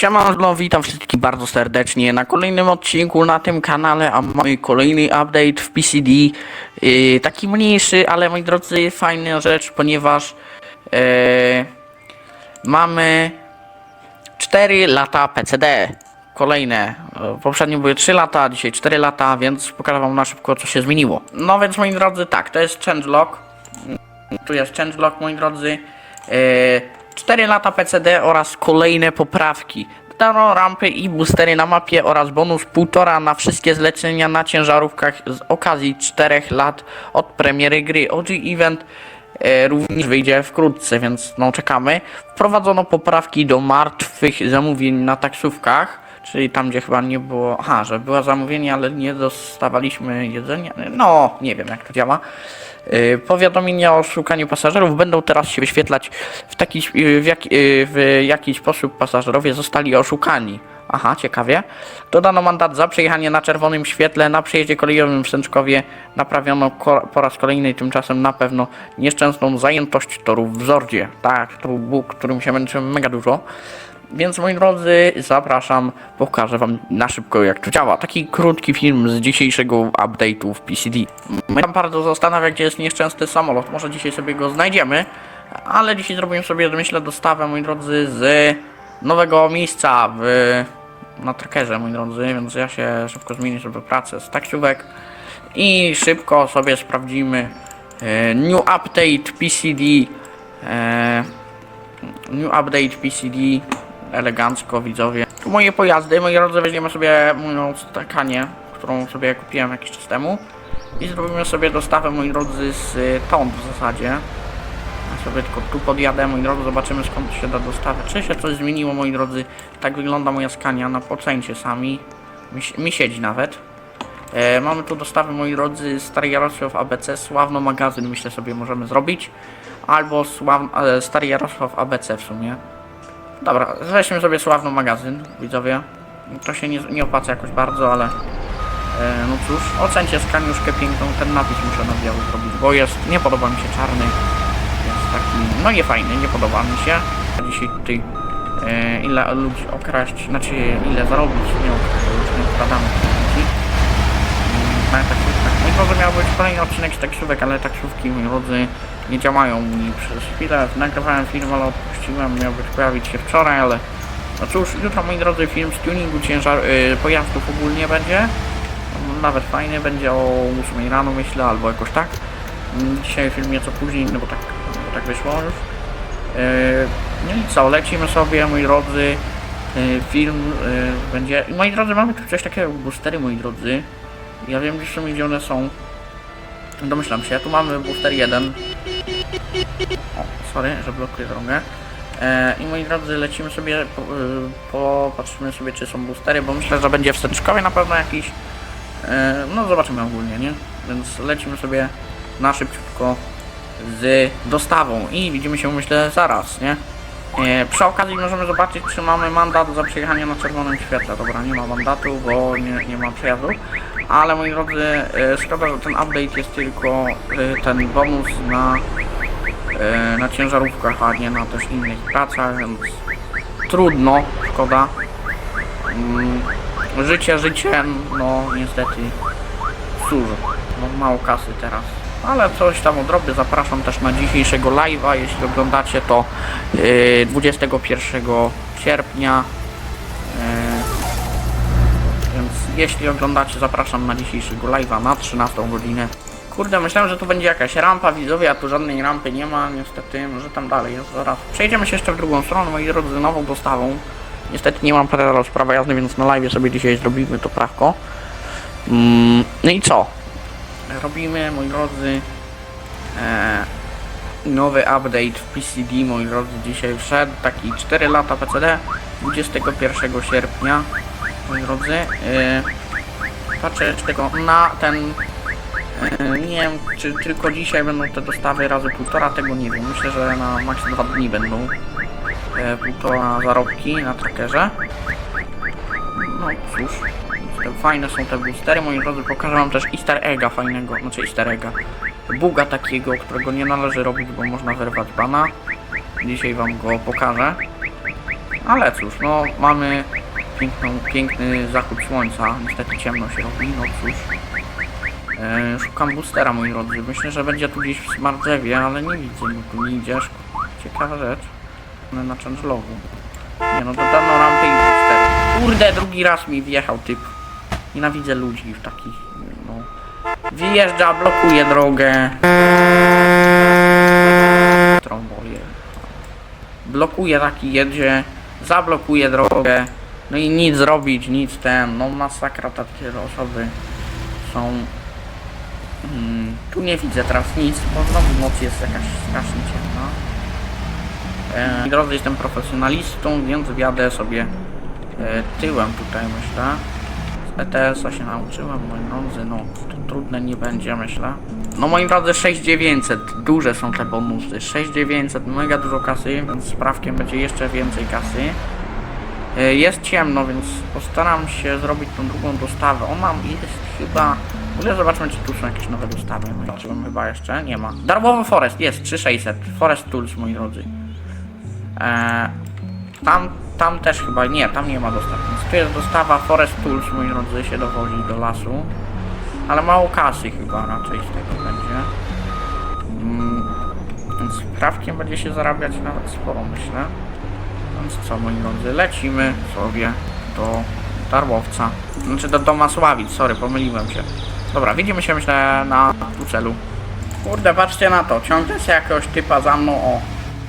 Siema, no witam wszystkich bardzo serdecznie na kolejnym odcinku na tym kanale, a mamy kolejny update w PCD. Yy, taki mniejszy, ale moi drodzy, fajna rzecz, ponieważ yy, mamy 4 lata PCD. Kolejne. E, Poprzednio były 3 lata, dzisiaj 4 lata, więc pokażę wam na szybko, co się zmieniło. No więc moi drodzy, tak, to jest changelog. Tu jest changelog, moi drodzy. E, 4 lata PCD oraz kolejne poprawki. Dodano rampy i boostery na mapie oraz bonus 1,5 na wszystkie zlecenia na ciężarówkach z okazji 4 lat od premiery gry. OG Event również wyjdzie wkrótce, więc no czekamy. Wprowadzono poprawki do martwych zamówień na taksówkach, czyli tam gdzie chyba nie było, aha, że było zamówienie, ale nie dostawaliśmy jedzenia, no nie wiem jak to działa. Yy, Powiadomienia o szukaniu pasażerów będą teraz się wyświetlać w, taki, w, jak, w jaki sposób pasażerowie zostali oszukani. Aha, ciekawie. Dodano mandat za przejechanie na czerwonym świetle na przejeździe kolejowym w Sęczkowie. Naprawiono po raz kolejny tymczasem na pewno nieszczęsną zajętość torów w Zordzie. Tak, to był Bóg, którym się męczyłem mega dużo. Więc moi drodzy, zapraszam, pokażę wam na szybko jak to działa. Taki krótki film z dzisiejszego update'u w PCD. Mnie tam bardzo zastanawia, gdzie jest nieszczęsny samolot. Może dzisiaj sobie go znajdziemy, ale dzisiaj zrobimy sobie, myślę, dostawę, moi drodzy, z nowego miejsca w, na trackerze, moi drodzy, więc ja się szybko zmienię sobie pracę z taksówek i szybko sobie sprawdzimy e, new update PCD e, New update PCD elegancko widzowie. Tu moje pojazdy, moi drodzy, weźmiemy sobie moją stakanię, którą sobie kupiłem jakiś czas temu i zrobimy sobie dostawę, moi drodzy, z y, tą w zasadzie. Sobie tylko tu podjadę, moi drodzy, zobaczymy skąd się da dostawę. Czy się coś zmieniło, moi drodzy? Tak wygląda moja skania na procencie sami. Mi, mi siedzi nawet. E, mamy tu dostawę, moi drodzy, Stary Jarosław ABC, Sławno magazyn, myślę sobie możemy zrobić. Albo sław, e, Stary Jarosław ABC w sumie. Dobra, weźmy sobie Sławno magazyn, widzowie. To się nie, nie opłaca jakoś bardzo, ale... E, no cóż, ocencie skaniuszkę piękną, ten napis muszę na biało zrobić, bo jest, nie podoba mi się czarny. Taki, no nie fajny, nie podoba mi się. Dzisiaj tutaj e, ile ludzi okraść, znaczy ile zarobić, nie okraść, już nie ludzi. Na taksówkach. No i może miał być kolejny odcinek z taksówek, ale taksówki, moi drodzy, nie działają mi przez chwilę. Nagrywałem film, ale odpuściłem, miał być pojawić się wczoraj, ale no cóż, jutro, moi drodzy, film z tuningu ciężar y, pojazdów ogólnie będzie. Nawet fajny, będzie o 8 rano, myślę, albo jakoś tak. Mm, Dzisiaj film nieco później, no bo tak, tak wyszło już. Yy, No i co, lecimy sobie, moi drodzy. Yy, Film yy, będzie. Moi drodzy, mamy tu coś takiego jak boostery, moi drodzy. Ja wiem gdzieś gdzie one są. Domyślam się, tu mamy booster 1. O, sorry, że blokuję drogę. E, I moi drodzy, lecimy sobie, po, popatrzymy sobie czy są boostery, bo myślę, że będzie w Stęczkowie na pewno jakiś. E, no zobaczymy ogólnie, nie? Więc lecimy sobie na szybciutko z dostawą i widzimy się myślę zaraz, nie? E, przy okazji możemy zobaczyć czy mamy mandat za przejechanie na czerwonym świetle. Dobra, nie ma mandatu, bo nie, nie ma przejazdu. Ale moi drodzy, e, szkoda, że ten update jest tylko e, ten bonus na, e, na ciężarówkach, a nie na też innych pracach, więc trudno, szkoda. Mm, życie, życie, no niestety cóż, no mało kasy teraz. Ale coś tam odrobię, zapraszam też na dzisiejszego live'a, jeśli oglądacie to yy, 21 sierpnia. Yy, więc jeśli oglądacie, zapraszam na dzisiejszego live'a na 13 godzinę. Kurde, myślałem, że tu będzie jakaś rampa widzowie, a tu żadnej rampy nie ma, niestety, może tam dalej jest, zaraz. Przejdziemy się jeszcze w drugą stronę, moi drodzy, nową dostawą. Niestety nie mam prawa sprawy jazdy, więc na live sobie dzisiaj zrobimy to prawko. Mm, no i co? Robimy, moi drodzy, e, nowy update w PCD, moi drodzy, dzisiaj wszedł, taki 4 lata PCD, 21 sierpnia, moi drodzy. E, patrzę tego na ten, e, nie wiem, czy tylko dzisiaj będą te dostawy razy półtora, tego nie wiem, myślę, że na maks 2 dni będą półtora zarobki na trackerze. No cóż, fajne są te boostery, moi drodzy, pokażę wam też easter egga fajnego, znaczy easter egga, buga takiego, którego nie należy robić, bo można wyrwać bana. Dzisiaj wam go pokażę. Ale cóż, no mamy piękną, piękny zachód słońca. Niestety ciemno się robi, no cóż. E, szukam boostera, moi drodzy. Myślę, że będzie tu gdzieś w Smartzewie, ale nie widzę. No tu nie idziesz. Ciekawa rzecz. One na changelogu. Nie no, dodano rampy i boostery. Kurde, drugi raz mi wjechał typ. Nienawidzę ludzi w takich, no. Wjeżdża, blokuje drogę. Tromboje. Blokuje taki, jedzie. Zablokuje drogę. No i nic zrobić, nic ten. No masakra takie osoby są. Mm, tu nie widzę teraz nic, bo znowu noc jest jakaś strasznie ciemna. E, drodzy, jestem profesjonalistą, więc wjadę sobie e, tyłem tutaj, myślę. ETS-a się nauczyłem, moi drodzy, no to trudne nie będzie, myślę. No moi drodzy, 6900, duże są te bonusy, 6900, mega dużo kasy, więc z prawkiem będzie jeszcze więcej kasy. E, Jest ciemno, więc postaram się zrobić tą drugą dostawę. Ona jest chyba... W ogóle zobaczmy, czy tu są jakieś nowe dostawy. No, Zobaczyłem chyba jeszcze, nie ma. Darmowy Forest, jest, 3600. Forest Tools, moi drodzy. Eee, tam, tam też chyba, nie, tam nie ma dostaw. Więc tu jest dostawa Forest Tools, moi drodzy, się dowozi do lasu. Ale mało kasy chyba raczej z tego będzie. Mm, więc prawkiem będzie się zarabiać nawet sporo, myślę. Więc co, moi drodzy, lecimy sobie do Darłowca. Znaczy do Domasławic, sorry, pomyliłem się. Dobra, widzimy się myślę na celu. Kurde, patrzcie na to, ciągle się jakiegoś typa za mną, o.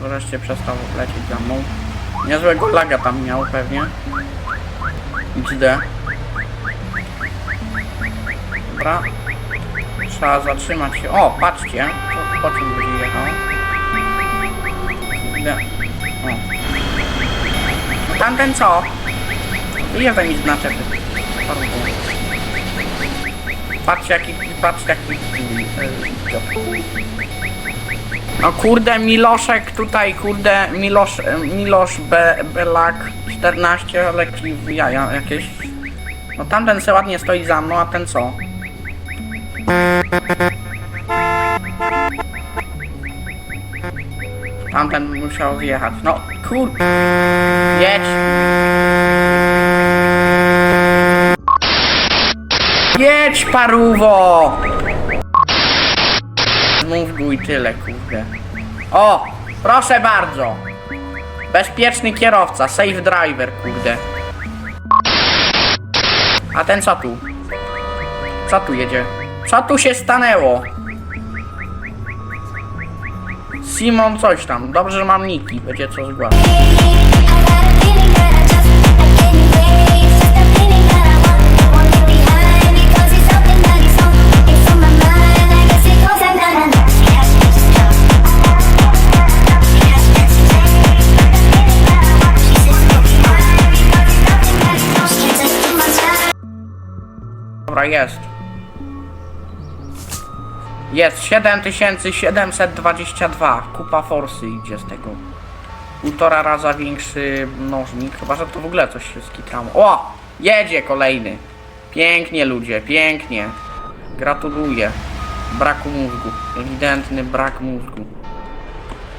Wreszcie przestał lecieć za mną. Niezłego laga tam miał pewnie. XD. Dobra. Trzeba zatrzymać się. O, patrzcie. Po, po czym będzie jechał. XD. O. Tamten co? Wyjeżdżaj mi z naczepy. Parubu. Patrz jaki, patrz jaki... e, No kurde, Miloszek tutaj, kurde, Milosz, Milosz Be, Belak 14 leci w jaja jakieś. No tamten se ładnie stoi za mną, a ten co? Tamten musiał wjechać. No kur... Jedź! Jedź paruwo! Mózgu i tyle, kurde. O! Proszę bardzo! Bezpieczny kierowca, safe driver, kurde. A ten co tu? Co tu jedzie? Co tu się stanęło? Simon coś tam. Dobrze, że mam niki. Będzie co zgłaszać. Dobra, jest. Jest 7722. Kupa forsy idzie z tego. Półtora raza większy mnożnik. Chyba, że to w ogóle coś się skitrało. O! Jedzie kolejny. Pięknie ludzie, pięknie. Gratuluję. Braku mózgu. Ewidentny brak mózgu.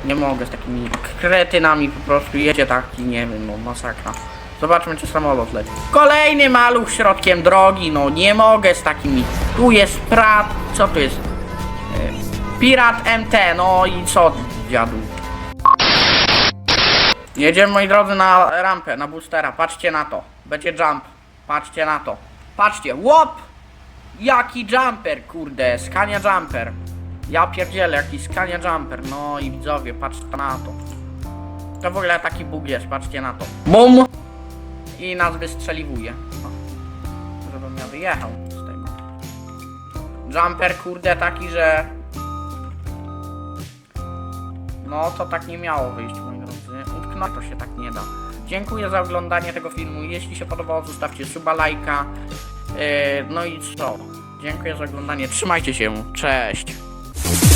Nie mogę z takimi kretynami po prostu jedzie taki, nie wiem, no masakra. Zobaczmy, czy samolot leci. Kolejny maluch środkiem drogi, no nie mogę z takimi. Tu jest prat, co tu jest? E, Pirat MT, no i co, dziadu? Jedziemy, moi drodzy, na rampę, na boostera. Patrzcie na to. Będzie jump. Patrzcie na to. Patrzcie, łop! Jaki jumper, kurde, Scania jumper. Ja pierdzielę, jaki Scania jumper. No i widzowie, patrzcie na to. To w ogóle taki bug jest, patrzcie na to. BUM! I nas wystrzeliwuje. O, żebym ja wyjechał z tego. Jumper, kurde, taki, że... No, to tak nie miało wyjść, moi drodzy. Utknąć to się tak nie da. Dziękuję za oglądanie tego filmu. Jeśli się podobało, zostawcie suba, lajka. Yy, no i co? Dziękuję za oglądanie. Trzymajcie się. Cześć.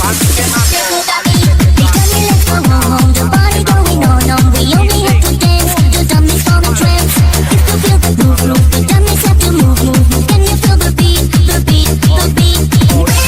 Patrzcie na to. Move, move, get me, get you move, move, get me feel the beat, the beat, the beat.